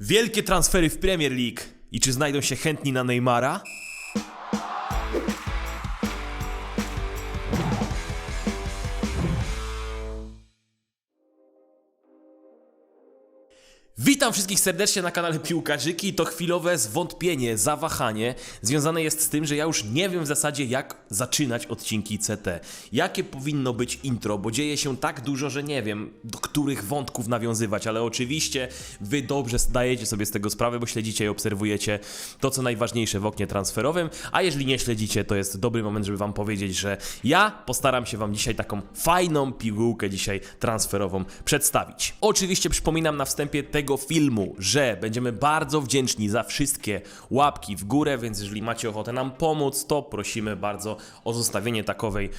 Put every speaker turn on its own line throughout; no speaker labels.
Wielkie transfery w Premier League. I czy znajdą się chętni na Neymara? Witam wszystkich serdecznie na kanale Piłkarzyki. To chwilowe zwątpienie, zawahanie związane jest z tym, że ja już nie wiem w zasadzie jak zaczynać odcinki CT. Jakie powinno być intro, bo dzieje się tak dużo, że nie wiem do których wątków nawiązywać, ale oczywiście wy dobrze zdajecie sobie z tego sprawę, bo śledzicie i obserwujecie to, co najważniejsze w oknie transferowym, a jeżeli nie śledzicie, to jest dobry moment, żeby wam powiedzieć, że ja postaram się wam dzisiaj taką fajną pigułkę dzisiaj transferową przedstawić. Oczywiście przypominam na wstępie tego filmu, że będziemy bardzo wdzięczni za wszystkie łapki w górę, więc jeżeli macie ochotę nam pomóc, to prosimy bardzo o zostawienie takowej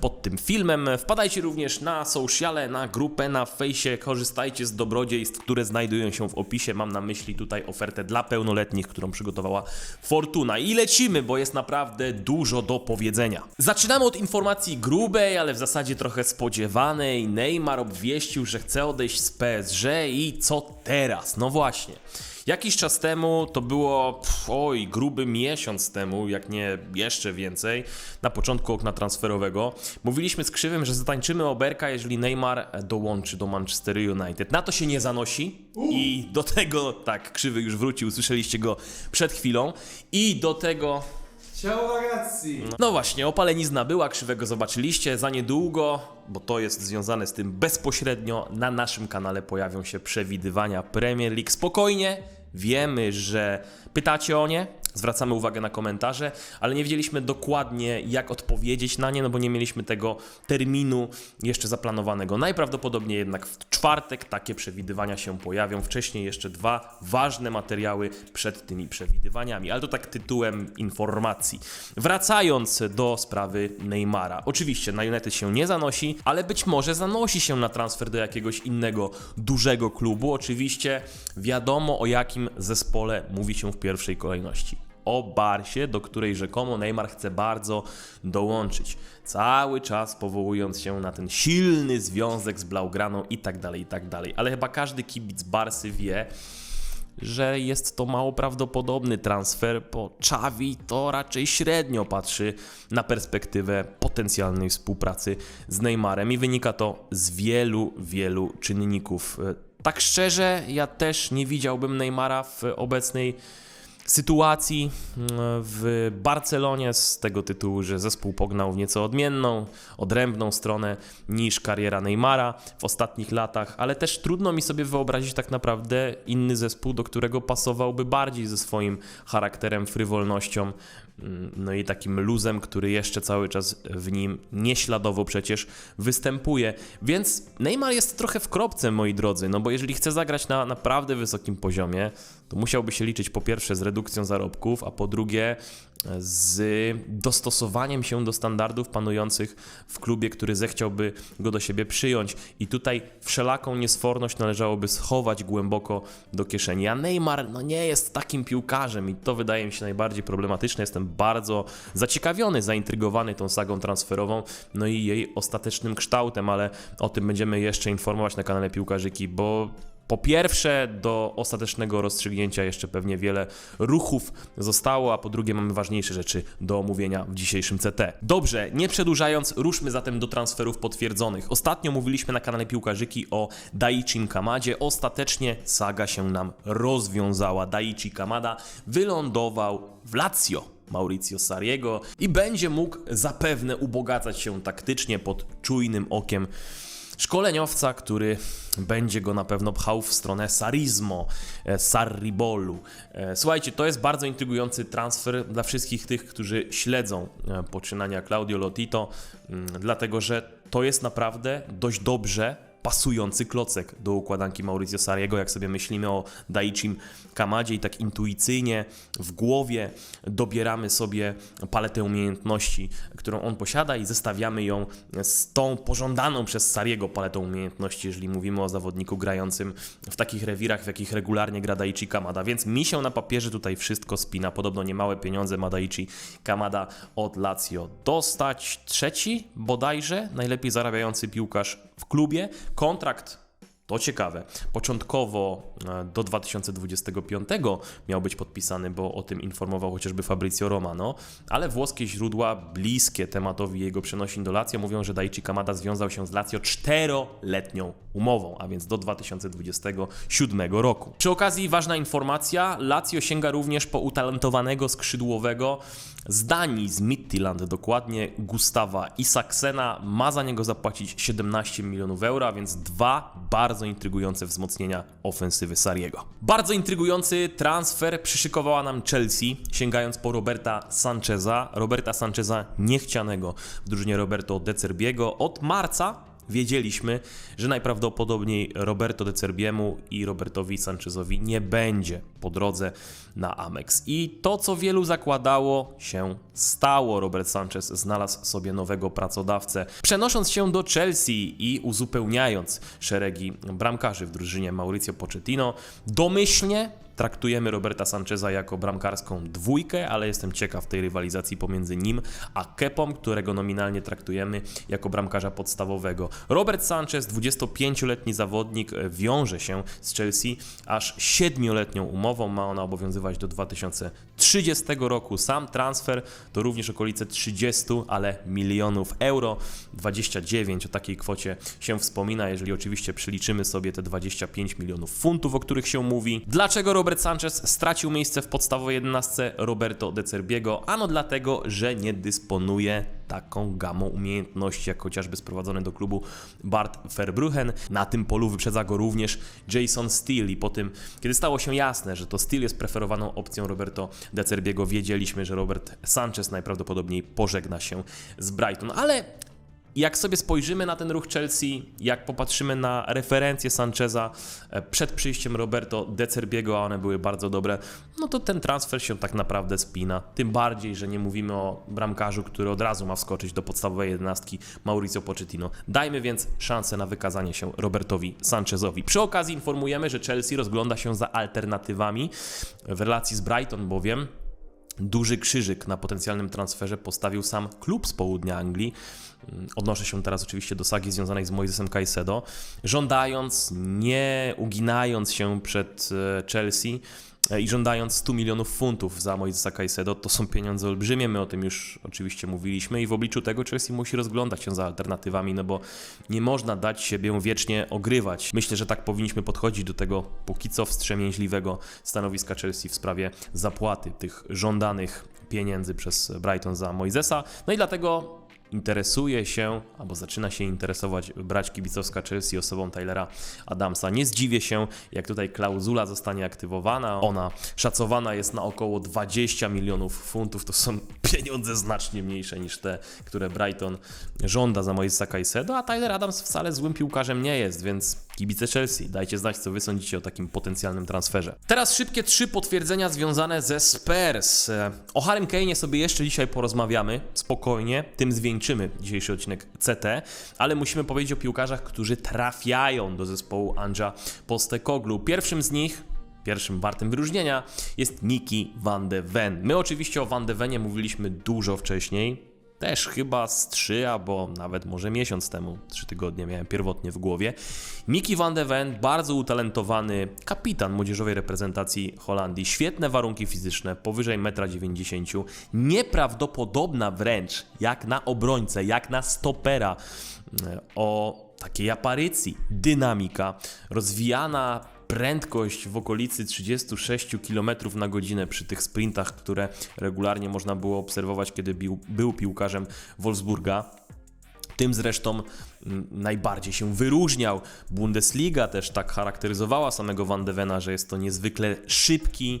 pod tym filmem. Wpadajcie również na sociale, na grupę na fejsie, korzystajcie z dobrodziejstw, które znajdują się w opisie. Mam na myśli tutaj ofertę dla pełnoletnich, którą przygotowała Fortuna. I lecimy, bo jest naprawdę dużo do powiedzenia. Zaczynamy od informacji grubej, ale w zasadzie trochę spodziewanej. Neymar obwieścił, że chce odejść z PSG i co teraz? No właśnie. Jakiś czas temu, to było pff, oj, gruby miesiąc temu, jak nie jeszcze więcej, na początku okna transferowego, mówiliśmy z Krzywym, że zatańczymy oberka, jeżeli Neymar dołączy do Manchester United. Na to się nie zanosi i do tego, tak, Krzywy już wrócił, słyszeliście go przed chwilą i do tego
Ciao ragazzi!
no właśnie, opalenizna była, krzywego zobaczyliście. Za niedługo, bo to jest związane z tym bezpośrednio, na naszym kanale pojawią się przewidywania Premier League. Spokojnie, wiemy, że pytacie o nie, zwracamy uwagę na komentarze, ale nie wiedzieliśmy dokładnie, jak odpowiedzieć na nie, no bo nie mieliśmy tego terminu jeszcze zaplanowanego. Najprawdopodobniej jednak w czwartek takie przewidywania się pojawią. Wcześniej jeszcze dwa ważne materiały przed tymi przewidywaniami, ale to tak tytułem informacji. Wracając do sprawy Neymara. Oczywiście na United się nie zanosi, ale być może zanosi się na transfer do jakiegoś innego dużego klubu. Oczywiście wiadomo o jakim zespole mówi się w pierwszej kolejności o Barsie, do której rzekomo Neymar chce bardzo dołączyć. Cały czas powołując się na ten silny związek z Blaugraną i tak dalej, i tak dalej. Ale chyba każdy kibic Barsy wie, że jest to mało prawdopodobny transfer, bo Xavi to raczej średnio patrzy na perspektywę potencjalnej współpracy z Neymarem i wynika to z wielu, wielu czynników. Tak szczerze, ja też nie widziałbym Neymara w obecnej sytuacji mm, w Barcelonie z tego tytułu, że zespół pognał w nieco odmienną, odrębną stronę niż kariera Neymara w ostatnich latach, ale też trudno mi sobie wyobrazić tak naprawdę inny zespół, do którego pasowałby bardziej ze swoim charakterem, frywolnością, no i takim luzem, który jeszcze cały czas w nim nieśladowo przecież występuje. Więc Neymar jest trochę w kropce, moi drodzy, no bo jeżeli chce zagrać na naprawdę wysokim poziomie, to musiałby się liczyć po pierwsze z redukcją zarobków, a po drugie z dostosowaniem się do standardów panujących w klubie, który zechciałby go do siebie przyjąć. I tutaj wszelaką niesforność należałoby schować głęboko do kieszeni. A Neymar no nie jest takim piłkarzem i to wydaje mi się najbardziej problematyczne. Jestem bardzo zaciekawiony, zaintrygowany tą sagą transferową, no i jej ostatecznym kształtem, ale o tym będziemy jeszcze informować na kanale Piłkarzyki, bo po pierwsze, do ostatecznego rozstrzygnięcia jeszcze pewnie wiele ruchów zostało, a po drugie mamy ważniejsze rzeczy do omówienia w dzisiejszym CT. Dobrze, nie przedłużając, ruszmy zatem do transferów potwierdzonych. Ostatnio mówiliśmy na kanale Piłkarzyki o Daichim Kamadzie. Ostatecznie saga się nam rozwiązała. Daichi Kamada wylądował w Lazio. Mauricio Sariego i będzie mógł zapewne ubogacać się taktycznie pod czujnym okiem szkoleniowca, który będzie go na pewno pchał w stronę Sarizmo, e, Sarribolu. E, Słuchajcie, to jest bardzo intrygujący transfer dla wszystkich tych, którzy śledzą e, poczynania Claudio Lotito, mm, dlatego że to jest naprawdę dość dobrze pasujący klocek do układanki Mauricio Sariego, jak sobie myślimy o Daichim Kamadzie i tak intuicyjnie w głowie dobieramy sobie paletę umiejętności, którą on posiada i zestawiamy ją z tą pożądaną przez Sariego paletą umiejętności, jeżeli mówimy o zawodniku grającym w takich rewirach, w jakich regularnie gra Daichi Kamada, więc mi się na papierze tutaj wszystko spina. Podobno niemałe pieniądze ma Daichi Kamada od Lazio dostać. Trzeci bodajże najlepiej zarabiający piłkarz w klubie. Kontrakt To ciekawe. Początkowo e, do 2025 miał być podpisany, bo o tym informował chociażby Fabrizio Romano, ale włoskie źródła bliskie tematowi jego przenosin do Lazio mówią, że Daichi Kamada związał się z Lazio czteroletnią umową, a więc do 2027 roku. Przy okazji ważna informacja, Lazio sięga również po utalentowanego skrzydłowego z Danii, z Midtjylland dokładnie, Gustawa Isaksena. Ma za niego zapłacić 17 milionów euro, a więc dwa bardzo intrygujące wzmocnienia ofensywy Sariego. Bardzo intrygujący transfer przyszykowała nam Chelsea, sięgając po Roberta Sancheza. Roberta Sancheza niechcianego w drużynie Roberto De Cerbiego. Od marca wiedzieliśmy, że najprawdopodobniej Roberto De Cerbiemu i Robertowi Sanchezowi nie będzie po drodze na Amex. I to, co wielu zakładało, się stało. Robert Sanchez znalazł sobie nowego pracodawcę, przenosząc się do Chelsea i uzupełniając szeregi bramkarzy w drużynie Mauricio Pochettino. Domyślnie traktujemy Roberta Sancheza jako bramkarską dwójkę, ale jestem ciekaw tej rywalizacji pomiędzy nim a Kepą, którego nominalnie traktujemy jako bramkarza podstawowego. Robert Sanchez, 25-letni zawodnik, wiąże się z Chelsea aż 7-letnią umową. Ma ona obowiązywać do 2030 roku. Sam transfer to również okolice 30, ale milionów euro. 29 o takiej kwocie się wspomina, jeżeli oczywiście przeliczymy sobie te 25 milionów funtów, o których się mówi. Dlaczego Robert Sanchez stracił miejsce w podstawowej 11 Roberto De Cerbiego? Ano dlatego, że nie dysponuje taką gamą umiejętności, jak chociażby sprowadzony do klubu Bart Verbruggen. Na tym polu wyprzedza go również Jason Steele i po tym, kiedy stało się jasne, że to Steele jest preferowaną opcją Roberto De Cerbiego, wiedzieliśmy, że Robert Sanchez najprawdopodobniej pożegna się z Brighton, ale jak sobie spojrzymy na ten ruch Chelsea, jak popatrzymy na referencje Sancheza e, przed przyjściem Roberto De Cerbiego, a one były bardzo dobre, no to ten transfer się tak naprawdę spina. Tym bardziej, że nie mówimy o bramkarzu, który od razu ma wskoczyć do podstawowej jedenastki Mauricio Pochettino. Dajmy więc szansę na wykazanie się Robertowi Sanchezowi. Przy okazji informujemy, że Chelsea rozgląda się za alternatywami w relacji z Brighton, bowiem duży krzyżyk na potencjalnym transferze postawił sam klub z południa Anglii. Odnoszę się teraz oczywiście do sagi związanej z Moisesem Caicedo, żądając, nie uginając się przed e, Chelsea e, i żądając 100 milionów funtów za Moisesa Caicedo. To są pieniądze olbrzymie, my o tym już oczywiście mówiliśmy i w obliczu tego Chelsea musi rozglądać się za alternatywami, no bo nie można dać siebie wiecznie ogrywać. Myślę, że tak powinniśmy podchodzić do tego póki co wstrzemięźliwego stanowiska Chelsea w sprawie zapłaty tych żądanych pieniędzy przez Brighton za Moisesa. No i dlatego interesuje się, albo zaczyna się interesować brać kibicowska Chelsea osobą Tylera Adamsa. Nie zdziwię się, jak tutaj klauzula zostanie aktywowana. Ona szacowana jest na około 20 milionów funtów. To są pieniądze znacznie mniejsze niż te, które Brighton żąda za Moisesa Caicedo, a Tyler Adams wcale złym piłkarzem nie jest, więc kibice Chelsea, dajcie znać, co wy sądzicie o takim potencjalnym transferze. Teraz szybkie trzy potwierdzenia związane ze Spurs. O Harrym Kane'ie sobie jeszcze dzisiaj porozmawiamy, spokojnie, tym zwieńczymy dzisiejszy odcinek CT, ale musimy powiedzieć o piłkarzach, którzy trafiają do zespołu Anja Postekoglu. Pierwszym z nich Pierwszym wartym wyróżnienia jest Niki van de Ven. My oczywiście o van de Venie mówiliśmy dużo wcześniej, też chyba z 3 albo nawet może miesiąc temu, 3 tygodnie miałem pierwotnie w głowie. Miki van de Ven, bardzo utalentowany kapitan młodzieżowej reprezentacji Holandii, świetne warunki fizyczne, powyżej 1,90 m, nieprawdopodobna wręcz jak na obrońcę, jak na stopera e, o takiej aparycji, dynamika, rozwijana prędkość w okolicy 36 km na godzinę przy tych sprintach, które regularnie można było obserwować, kiedy był piłkarzem Wolfsburga. Tym zresztą mm, najbardziej się wyróżniał. Bundesliga też tak charakteryzowała samego Van de Vena, że jest to niezwykle szybki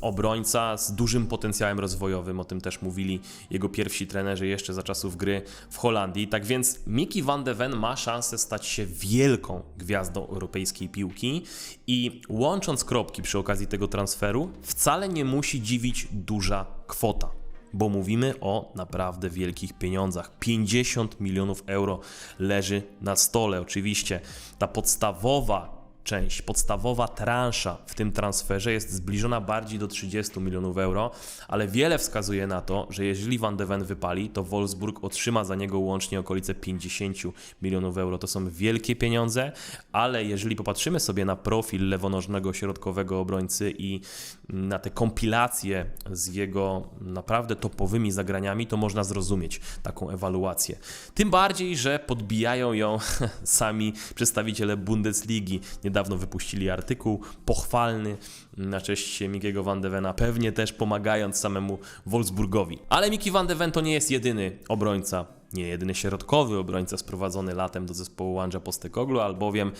obrońca z dużym potencjałem rozwojowym. O tym też mówili jego pierwsi trenerzy jeszcze za czasów gry w Holandii. Tak więc Miki Van de Ven ma szansę stać się wielką gwiazdą europejskiej piłki i łącząc kropki przy okazji tego transferu, wcale nie musi dziwić duża kwota bo mówimy o naprawdę wielkich pieniądzach. 50 milionów euro leży na stole. Oczywiście ta podstawowa część, podstawowa transza w tym transferze jest zbliżona bardziej do 30 milionów euro, ale wiele wskazuje na to, że jeżeli Van de Ven wypali, to Wolfsburg otrzyma za niego łącznie okolice 50 milionów euro. To są wielkie pieniądze, ale jeżeli popatrzymy sobie na profil lewonożnego środkowego obrońcy i na te kompilacje z jego naprawdę topowymi zagraniami, to można zrozumieć taką ewaluację. Tym bardziej, że podbijają ją sami przedstawiciele Bundesligi. Niedawno wypuścili artykuł pochwalny na cześć Mikiego van de Vena, pewnie też pomagając samemu Wolfsburgowi. Ale Miki van de Ven to nie jest jedyny obrońca, nie jedyny środkowy obrońca sprowadzony latem do zespołu Andrza Postekoglu, albowiem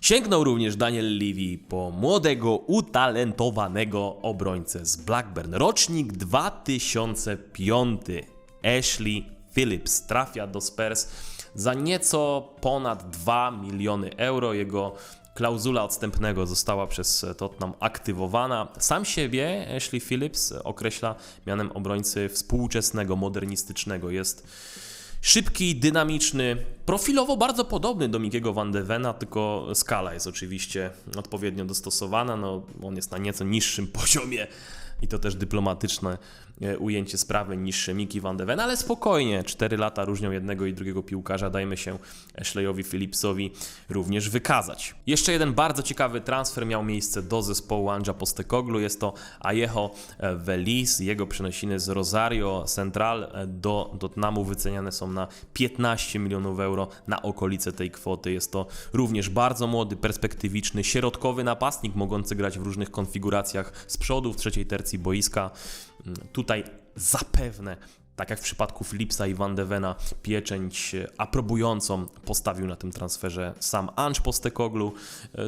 Sięgnął również Daniel Levy po młodego, utalentowanego obrońcę z Blackburn. Rocznik 2005. Ashley Phillips trafia do Spurs za nieco ponad 2 miliony euro. Jego klauzula odstępnego została przez Tottenham aktywowana. Sam siebie Ashley Phillips określa mianem obrońcy współczesnego, modernistycznego. Jest Szybki, dynamiczny, profilowo bardzo podobny do Mikiego Van de Vena, tylko skala jest oczywiście odpowiednio dostosowana. No, on jest na nieco niższym poziomie i to też dyplomatyczne e, ujęcie sprawy niż Miki Van de Ven, ale spokojnie, 4 lata różnią jednego i drugiego piłkarza, dajmy się Ashleyowi Phillipsowi również wykazać. Jeszcze jeden bardzo ciekawy transfer miał miejsce do zespołu Andrza Postekoglu, jest to Ajeho Velis, jego przenosiny z Rosario Central do Tottenhamu wyceniane są na 15 milionów euro na okolice tej kwoty. Jest to również bardzo młody, perspektywiczny, środkowy napastnik, mogący grać w różnych konfiguracjach z przodu, w trzeciej tercji boiska. Tutaj zapewne tak jak w przypadku Philipsa i Van de Vena, pieczęć aprobującą postawił na tym transferze sam Ange Postekoglu.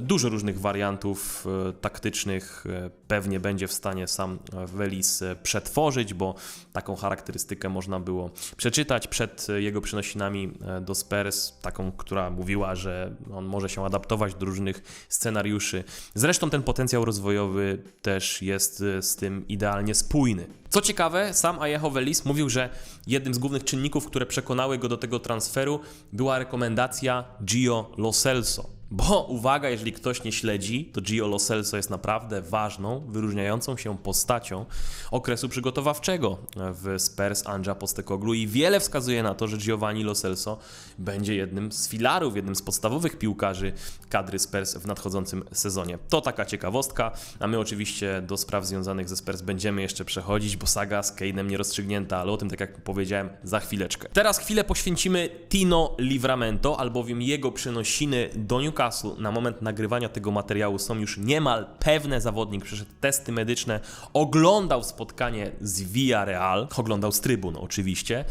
Dużo różnych wariantów e, taktycznych e, pewnie będzie w stanie sam Velis e, przetworzyć, bo taką charakterystykę można było przeczytać przed jego przenosinami do Spurs, taką, która mówiła, że on może się adaptować do różnych scenariuszy. Zresztą ten potencjał rozwojowy też jest z tym idealnie spójny. Co ciekawe, sam Ajeho Velis mówił, że jednym z głównych czynników, które przekonały go do tego transferu, była rekomendacja Gio Lo Celso. Bo uwaga, jeżeli ktoś nie śledzi, to Gio Lo Celso jest naprawdę ważną, wyróżniającą się postacią okresu przygotowawczego w Spurs Andrza Postekoglu i wiele wskazuje na to, że Giovanni Lo Celso będzie jednym z filarów, jednym z podstawowych piłkarzy kadry Spurs w nadchodzącym sezonie. To taka ciekawostka, a my oczywiście do spraw związanych ze Spurs będziemy jeszcze przechodzić, bo saga z Kane'em nie rozstrzygnięta, ale o tym, tak jak powiedziałem, za chwileczkę. Teraz chwilę poświęcimy Tino Livramento, albowiem jego przenosiny do Newcastle na moment nagrywania tego materiału są już niemal pewne. Zawodnik przeszedł testy medyczne, oglądał spotkanie z Villarreal, oglądał z trybun oczywiście.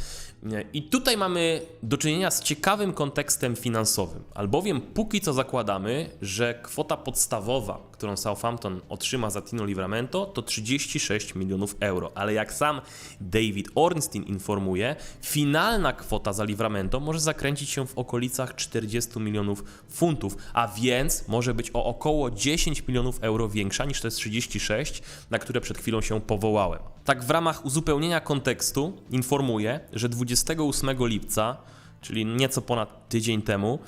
I tutaj mamy do czynienia z ciekawym kontekstem finansowym, albowiem póki co zakładamy, że kwota podstawowa, którą Southampton otrzyma za Tino Livramento, to 36 milionów euro. Ale jak sam David Ornstein informuje, finalna kwota za Livramento może zakręcić się w okolicach 40 milionów funtów, a więc może być o około 10 milionów euro większa niż te 36, na które przed chwilą się powołałem. Tak w ramach uzupełnienia kontekstu informuję, że 28 lipca, czyli nieco ponad tydzień temu,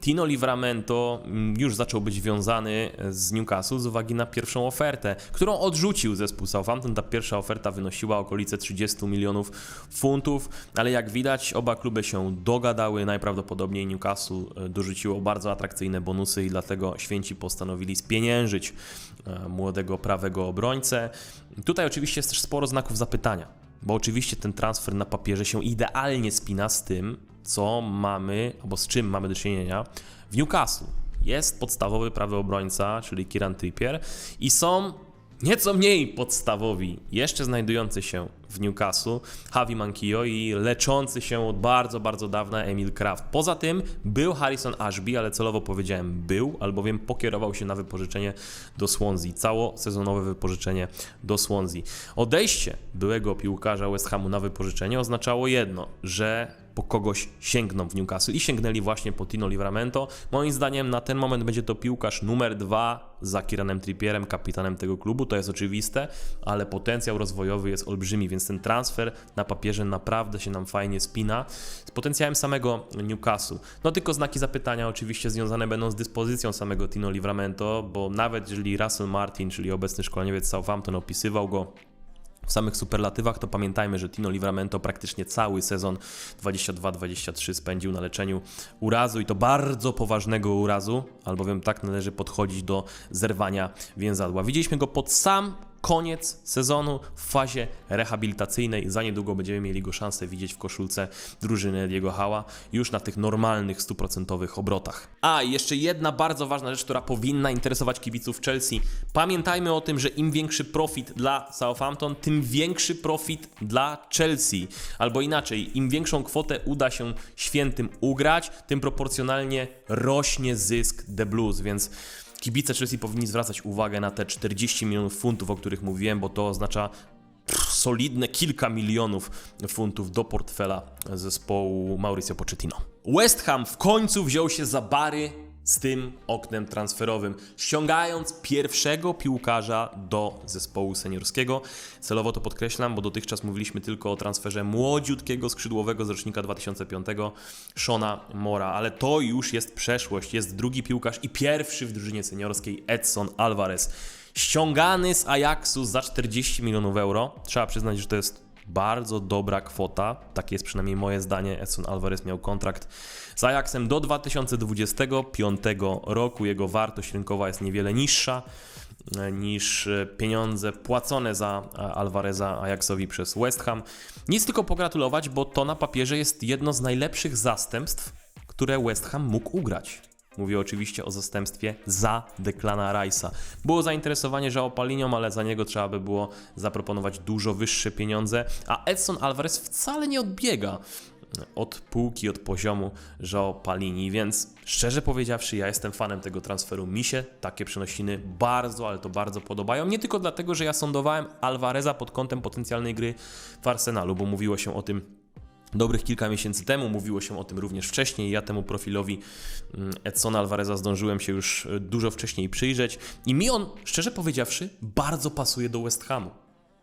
Tino Livramento już zaczął być wiązany z Newcastle z uwagi na pierwszą ofertę, którą odrzucił zespół Southampton. Ta pierwsza oferta wynosiła okolice 30 milionów funtów, ale jak widać oba kluby się dogadały. Najprawdopodobniej Newcastle dorzuciło bardzo atrakcyjne bonusy i dlatego święci postanowili spieniężyć młodego prawego obrońcę. Tutaj oczywiście jest też sporo znaków zapytania, bo oczywiście ten transfer na papierze się idealnie spina z tym, co mamy, albo z czym mamy do czynienia w Newcastle. Jest podstawowy prawy obrońca, czyli Kieran Trippier i są nieco mniej podstawowi, jeszcze znajdujący się w Newcastle, Javi Mankio i leczący się od bardzo, bardzo dawna Emil Kraft. Poza tym był Harrison Ashby, ale celowo powiedziałem był, albowiem pokierował się na wypożyczenie do Swansea, cało sezonowe wypożyczenie do Swansea. Odejście byłego piłkarza West Hamu na wypożyczenie oznaczało jedno, że po kogoś sięgną w Newcastle i sięgnęli właśnie po Tino Livramento. Moim zdaniem na ten moment będzie to piłkarz numer dwa za Kiranem Trippierem, kapitanem tego klubu, to jest oczywiste, ale potencjał rozwojowy jest olbrzymi, więc ten transfer na papierze naprawdę się nam fajnie spina z potencjałem samego Newcastle. No tylko znaki zapytania oczywiście związane będą z dyspozycją samego Tino Livramento, bo nawet jeżeli Russell Martin, czyli obecny szkoleniowiec Southampton opisywał go w samych superlatywach, to pamiętajmy, że Tino Livramento praktycznie cały sezon 22-23 spędził na leczeniu urazu i to bardzo poważnego urazu, albowiem tak należy podchodzić do zerwania więzadła. Widzieliśmy go pod sam koniec sezonu w fazie rehabilitacyjnej. Za niedługo będziemy mieli go szansę widzieć w koszulce drużyny Diego Hała już na tych normalnych, stuprocentowych obrotach. A i jeszcze jedna bardzo ważna rzecz, która powinna interesować kibiców Chelsea. Pamiętajmy o tym, że im większy profit dla Southampton, tym większy profit dla Chelsea. Albo inaczej, im większą kwotę uda się świętym ugrać, tym proporcjonalnie rośnie zysk The Blues, więc kibice Chelsea powinni zwracać uwagę na te 40 milionów funtów, o których mówiłem, bo to oznacza solidne kilka milionów funtów do portfela zespołu Mauricio Pochettino. West Ham w końcu wziął się za bary z tym oknem transferowym, ściągając pierwszego piłkarza do zespołu seniorskiego. Celowo to podkreślam, bo dotychczas mówiliśmy tylko o transferze młodziutkiego skrzydłowego z rocznika 2005, Shona Mora, ale to już jest przeszłość. Jest drugi piłkarz i pierwszy w drużynie seniorskiej Edson Alvarez. Ściągany z Ajaxu za 40 milionów euro. Trzeba przyznać, że to jest bardzo dobra kwota. Takie jest przynajmniej moje zdanie. Edson Alvarez miał kontrakt z Ajaxem do 2025 roku. Jego wartość rynkowa jest niewiele niższa e, niż e, pieniądze płacone za e, Alvareza Ajaxowi przez West Ham. Nic tylko pogratulować, bo to na papierze jest jedno z najlepszych zastępstw, które West Ham mógł ugrać. Mówię oczywiście o zastępstwie za Declana Rice'a. Było zainteresowanie João Palinią, ale za niego trzeba by było zaproponować dużo wyższe pieniądze, a Edson Alvarez wcale nie odbiega od półki, od poziomu João Palini, więc szczerze powiedziawszy, ja jestem fanem tego transferu. Mi się takie przenosiny bardzo, ale to bardzo podobają. Nie tylko dlatego, że ja sądowałem Alvareza pod kątem potencjalnej gry w Arsenalu, bo mówiło się o tym dobrych kilka miesięcy temu, mówiło się o tym również wcześniej. Ja temu profilowi mm, Edsona Alvareza zdążyłem się już e, dużo wcześniej przyjrzeć i mi on, szczerze powiedziawszy, bardzo pasuje do West Hamu.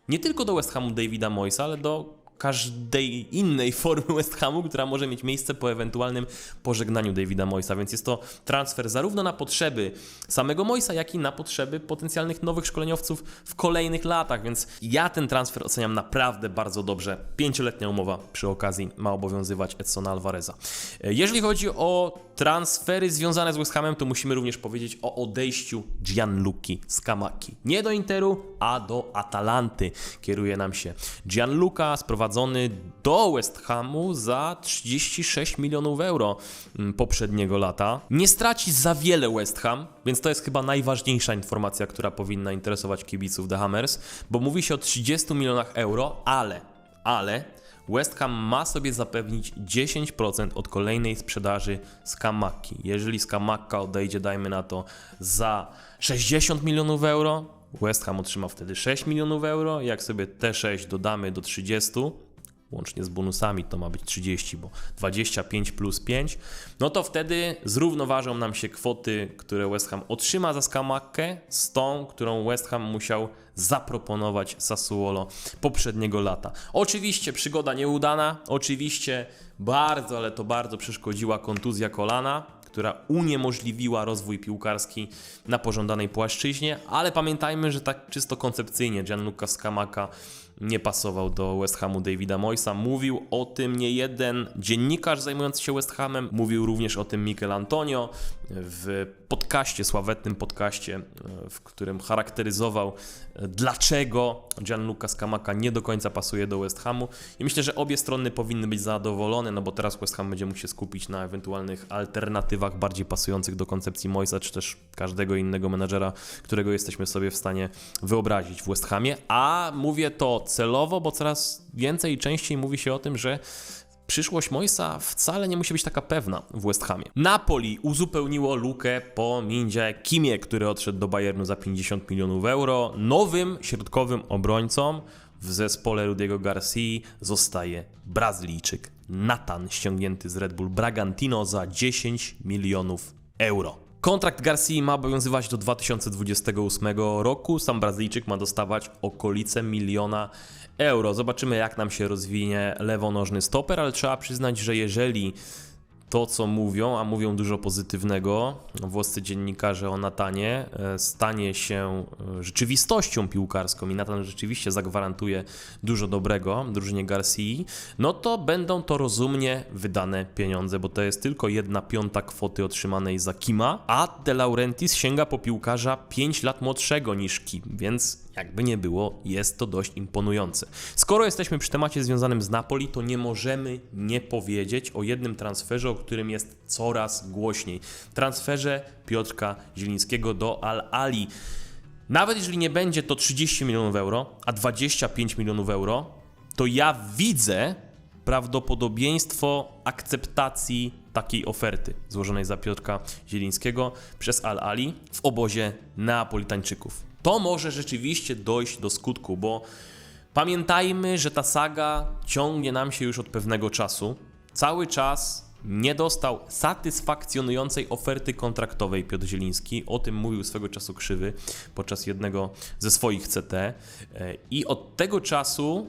Nie tylko do West Hamu Davida Moysa, ale do każdej innej formy West Hamu, która może mieć miejsce po ewentualnym pożegnaniu Davida Moysa, więc jest to transfer zarówno na potrzeby samego Moysa, jak i na potrzeby potencjalnych nowych szkoleniowców w kolejnych latach, więc ja ten transfer oceniam naprawdę bardzo dobrze. Pięcioletnia umowa przy okazji ma obowiązywać Edsona Alvareza. Jeżeli chodzi o transfery związane z West Hamem, to musimy również powiedzieć o odejściu Gianluki Scamacchi. Nie do Interu, a do Atalanty kieruje nam się Gianluca, sprowadzony do West Hamu za 36 milionów euro mm, poprzedniego lata. Nie straci za wiele West Ham, więc to jest chyba najważniejsza informacja, która powinna interesować kibiców The Hammers, bo mówi się o 30 milionach euro, ale, ale West Ham ma sobie zapewnić 10% od kolejnej sprzedaży Skamaki. Jeżeli Skamaka odejdzie, dajmy na to, za 60 milionów euro, West Ham otrzyma wtedy 6 milionów euro. Jak sobie te 6 dodamy do 30, łącznie z bonusami to ma być 30, bo 25 plus 5, no to wtedy zrównoważą nam się kwoty, które West Ham otrzyma za Skamakę z tą, którą West Ham musiał zaproponować Sassuolo poprzedniego lata. Oczywiście przygoda nieudana, oczywiście bardzo, ale to bardzo przeszkodziła kontuzja kolana, która uniemożliwiła rozwój piłkarski na pożądanej płaszczyźnie, ale pamiętajmy, że tak czysto koncepcyjnie Gianluca Scamacca nie pasował do West Hamu Davida Moysa. Mówił o tym nie jeden dziennikarz zajmujący się West Hamem, mówił również o tym Mikel Antonio w podcaście, sławetnym podcaście, w którym charakteryzował dlaczego Gianluca Scamacca nie do końca pasuje do West Hamu. I myślę, że obie strony powinny być zadowolone, no bo teraz West Ham będzie mógł się skupić na ewentualnych alternatywach bardziej pasujących do koncepcji Moysa, czy też każdego innego menadżera, którego jesteśmy sobie w stanie wyobrazić w West Hamie, a mówię to celowo, bo coraz więcej i częściej mówi się o tym, że Przyszłość Moisa wcale nie musi być taka pewna w West Hamie. Napoli uzupełniło lukę po Mindzie Kimie, który odszedł do Bayernu za 50 milionów euro. Nowym środkowym obrońcą w zespole Rudiego Garcia zostaje Brazylijczyk Nathan, ściągnięty z Red Bull Bragantino za 10 milionów euro. Kontrakt Garcia ma obowiązywać do 2028 roku. Sam Brazylijczyk ma dostawać okolice miliona euro. Zobaczymy, jak nam się rozwinie lewonożny stoper, ale trzeba przyznać, że jeżeli to, co mówią, a mówią dużo pozytywnego, włoscy dziennikarze o Natanie, e, stanie się e, rzeczywistością piłkarską i Natan rzeczywiście zagwarantuje dużo dobrego drużynie Garcii, no to będą to rozumnie wydane pieniądze, bo to jest tylko jedna piąta kwoty otrzymanej za Kima, a De Laurentiis sięga po piłkarza 5 lat młodszego niż Kim, więc jakby nie było, jest to dość imponujące. Skoro jesteśmy przy temacie związanym z Napoli, to nie możemy nie powiedzieć o jednym transferze, o którym jest coraz głośniej. Transferze Piotrka Zielińskiego do Al-Ali. Nawet jeżeli nie będzie to 30 milionów euro, a 25 milionów euro, to ja widzę prawdopodobieństwo akceptacji takiej oferty złożonej za Piotrka Zielińskiego przez Al-Ali w obozie Neapolitańczyków. To może rzeczywiście dojść do skutku, bo pamiętajmy, że ta saga ciągnie nam się już od pewnego czasu. Cały czas nie dostał satysfakcjonującej oferty kontraktowej Piotr Zieliński. O tym mówił swego czasu Krzywy podczas jednego ze swoich CT. E, I od tego czasu,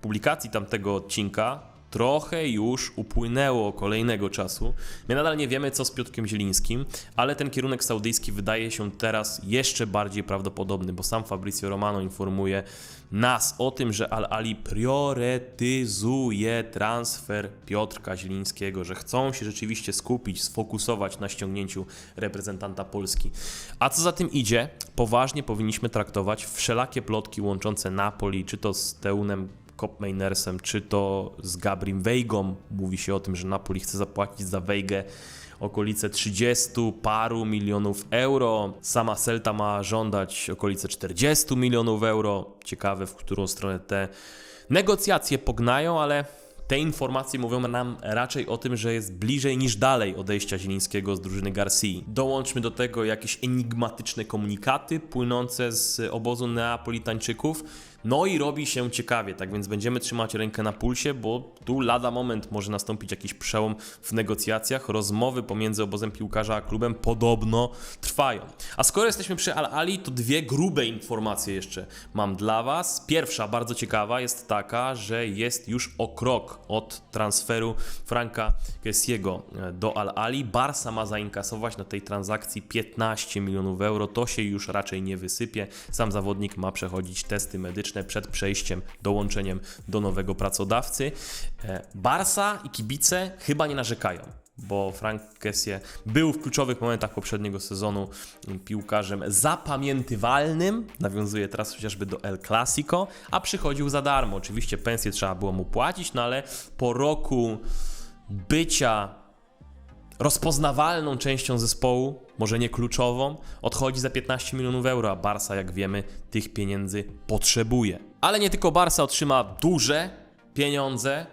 publikacji tamtego odcinka, trochę już upłynęło kolejnego czasu. My nadal nie wiemy, co z Piotrkiem Zielińskim, ale ten kierunek saudyjski wydaje się teraz jeszcze bardziej prawdopodobny, bo sam Fabrizio Romano informuje nas o tym, że Al-Ali priorytetyzuje transfer Piotrka Zielińskiego, że chcą się rzeczywiście skupić, sfokusować na ściągnięciu reprezentanta Polski. A co za tym idzie, poważnie powinniśmy traktować wszelakie plotki łączące Napoli, czy to z Teunem Kopmeinersem, czy to z Gabrim Weigą. Mówi się o tym, że Napoli chce zapłacić za Weigę okolice 30 paru milionów euro. Sama Celta ma żądać okolice 40 milionów euro. Ciekawe, w którą stronę te negocjacje pognają, ale te informacje mówią nam raczej o tym, że jest bliżej niż dalej odejścia Zielińskiego z drużyny Garcia. Dołączmy do tego jakieś enigmatyczne komunikaty płynące z obozu Neapolitańczyków. No i robi się ciekawie, tak więc będziemy trzymać rękę na pulsie, bo tu lada moment może nastąpić jakiś przełom w negocjacjach. Rozmowy pomiędzy obozem piłkarza a klubem podobno trwają. A skoro jesteśmy przy Al-Ali, to dwie grube informacje jeszcze mam dla Was. Pierwsza, bardzo ciekawa, jest taka, że jest już o krok od transferu Franka Kessiego do Al-Ali. Barca ma zainkasować na tej transakcji 15 milionów euro. To się już raczej nie wysypie. Sam zawodnik ma przechodzić testy medyczne przed przejściem, dołączeniem do nowego pracodawcy. E, Barca i kibice chyba nie narzekają bo Frank Kessie był w kluczowych momentach poprzedniego sezonu piłkarzem zapamiętywalnym, nawiązuje teraz chociażby do El Clasico, a przychodził za darmo. Oczywiście pensję trzeba było mu płacić, no ale po roku bycia rozpoznawalną częścią zespołu, może nie kluczową, odchodzi za 15 milionów euro, a Barca, jak wiemy, tych pieniędzy potrzebuje. Ale nie tylko Barca otrzyma duże pieniądze,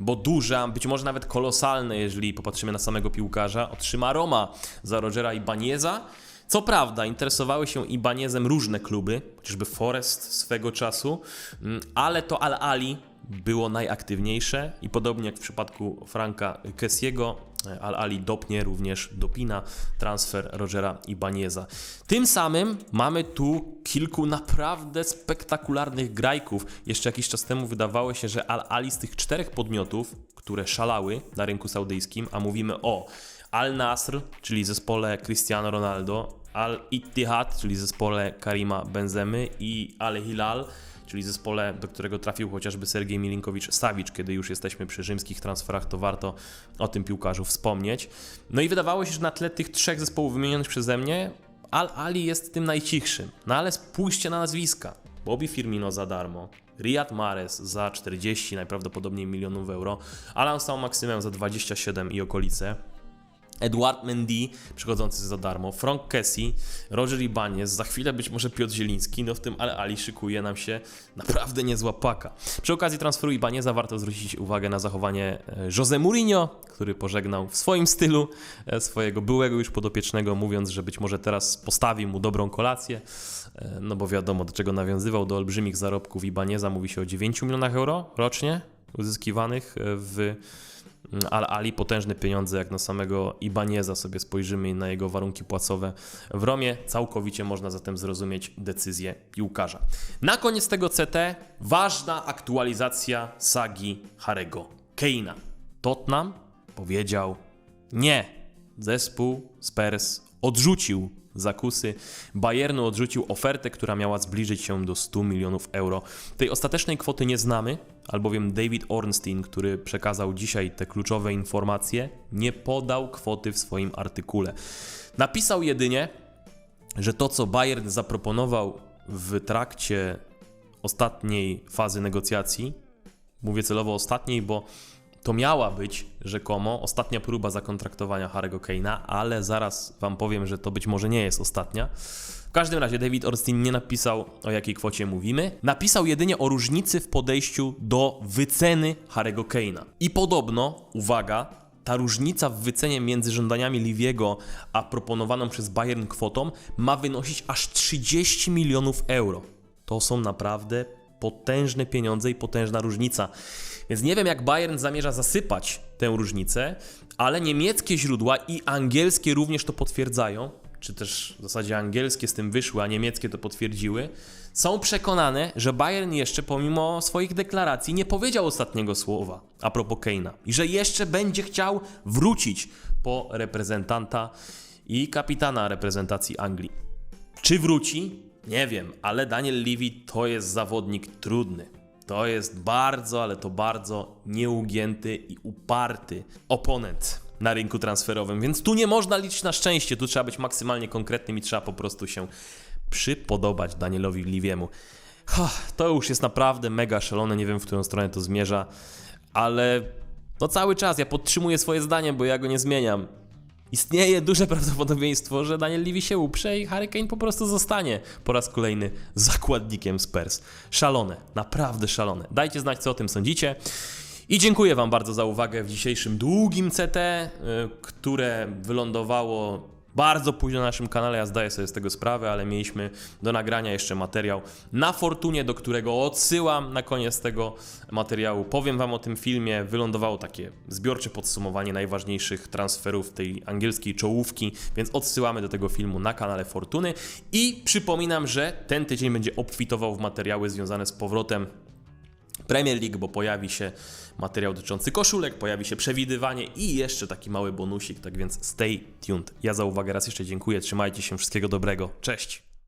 bo duże, a być może nawet kolosalne, jeżeli popatrzymy na samego piłkarza, otrzyma Roma za Rogera Ibanieza. Co prawda, interesowały się Ibanezem różne kluby, chociażby Forest swego czasu, mm, ale to Al-Ali było najaktywniejsze i podobnie jak w przypadku Franka Kessiego, Al-Ali dopnie również dopina transfer Rogera Ibanieza. Tym samym mamy tu kilku naprawdę spektakularnych grajków. Jeszcze jakiś czas temu wydawało się, że Al-Ali z tych czterech podmiotów, które szalały na rynku saudyjskim, a mówimy o Al-Nasr, czyli zespole Cristiano Ronaldo, Al-Ittihad, czyli zespole Karima Benzemy i Al-Hilal, czyli zespole, do którego trafił chociażby Sergiej Milinkowicz-Sawicz, kiedy już jesteśmy przy rzymskich transferach, to warto o tym piłkarzu wspomnieć. No i wydawało się, że na tle tych trzech zespołów wymienionych przeze mnie, Al-Ali jest tym najcichszym. No ale spójrzcie na nazwiska. Bobby Firmino za darmo, Riyad Mahrez za 40 najprawdopodobniej milionów euro, Alan Saint-Maximin za 27 i okolice, Edouard Mendy przychodzący za darmo, Frank Kessie, Roger Ibanez, za chwilę być może Piotr Zieliński, no w tym ale Ali szykuje nam się naprawdę niezła paka. Przy okazji transferu Ibaneza warto zwrócić uwagę na zachowanie e, Jose Mourinho, który pożegnał w swoim stylu e, swojego byłego już podopiecznego, mówiąc, że być może teraz postawi mu dobrą kolację, e, no bo wiadomo do czego nawiązywał, do olbrzymich zarobków Ibaneza, mówi się o 9 milionach euro rocznie uzyskiwanych w Mm, Ale Ali potężne pieniądze, jak na samego Ibaneza sobie spojrzymy i na jego warunki płacowe w Romie, całkowicie można zatem zrozumieć decyzję piłkarza. Na koniec tego CT ważna aktualizacja sagi Harego Keina. Tottenham powiedział nie. Zespół Spurs odrzucił zakusy. Bayernu odrzucił ofertę, która miała zbliżyć się do 100 milionów euro. Tej ostatecznej kwoty nie znamy, albowiem David Ornstein, który przekazał dzisiaj te kluczowe informacje, nie podał kwoty w swoim artykule. Napisał jedynie, że to, co Bayern zaproponował w trakcie ostatniej fazy negocjacji, mówię celowo ostatniej, bo to miała być rzekomo ostatnia próba zakontraktowania Harry'ego Kane'a, ale zaraz wam powiem, że to być może nie jest ostatnia. W każdym razie David Ornstein nie napisał o jakiej kwocie mówimy. Napisał jedynie o różnicy w podejściu do wyceny Harry'ego Kane'a. I podobno, uwaga, ta różnica w wycenie między żądaniami Liviego a proponowaną przez Bayern kwotą ma wynosić aż 30 milionów euro. To są naprawdę potężne pieniądze i potężna różnica. Więc nie wiem, jak Bayern zamierza zasypać tę różnicę, ale niemieckie źródła i angielskie również to potwierdzają, czy też w zasadzie angielskie z tym wyszły, a niemieckie to potwierdziły, są przekonane, że Bayern jeszcze pomimo swoich deklaracji nie powiedział ostatniego słowa a propos Keina i że jeszcze będzie chciał wrócić po reprezentanta i kapitana reprezentacji Anglii. Czy wróci? Nie wiem, ale Daniel Levy to jest zawodnik trudny. To jest bardzo, ale to bardzo nieugięty i uparty oponent na rynku transferowym, więc tu nie można liczyć na szczęście, tu trzeba być maksymalnie konkretnym i trzeba po prostu się przypodobać Danielowi Liviemu. Ha, To już jest naprawdę mega szalone, nie wiem w którą stronę to zmierza, ale no cały czas ja podtrzymuję swoje zdanie, bo ja go nie zmieniam. Istnieje duże prawdopodobieństwo, że Daniel Levy się uprze i Harry Kane po prostu zostanie po raz kolejny zakładnikiem Spurs. Szalone, naprawdę szalone. Dajcie znać, co o tym sądzicie. I dziękuję Wam bardzo za uwagę w dzisiejszym długim CT, y, które wylądowało bardzo późno na naszym kanale. Ja zdaję sobie z tego sprawę, ale mieliśmy do nagrania jeszcze materiał na Fortunie, do którego odsyłam na koniec tego materiału. Powiem Wam o tym filmie. Wylądowało takie zbiorcze podsumowanie najważniejszych transferów tej angielskiej czołówki, więc odsyłamy do tego filmu na kanale Fortuny. I przypominam, że ten tydzień będzie obfitował w materiały związane z powrotem Premier League, bo pojawi się materiał dotyczący koszulek, pojawi się przewidywanie i jeszcze taki mały bonusik, tak więc stay tuned. Ja za uwagę raz jeszcze dziękuję, trzymajcie się, wszystkiego dobrego, cześć!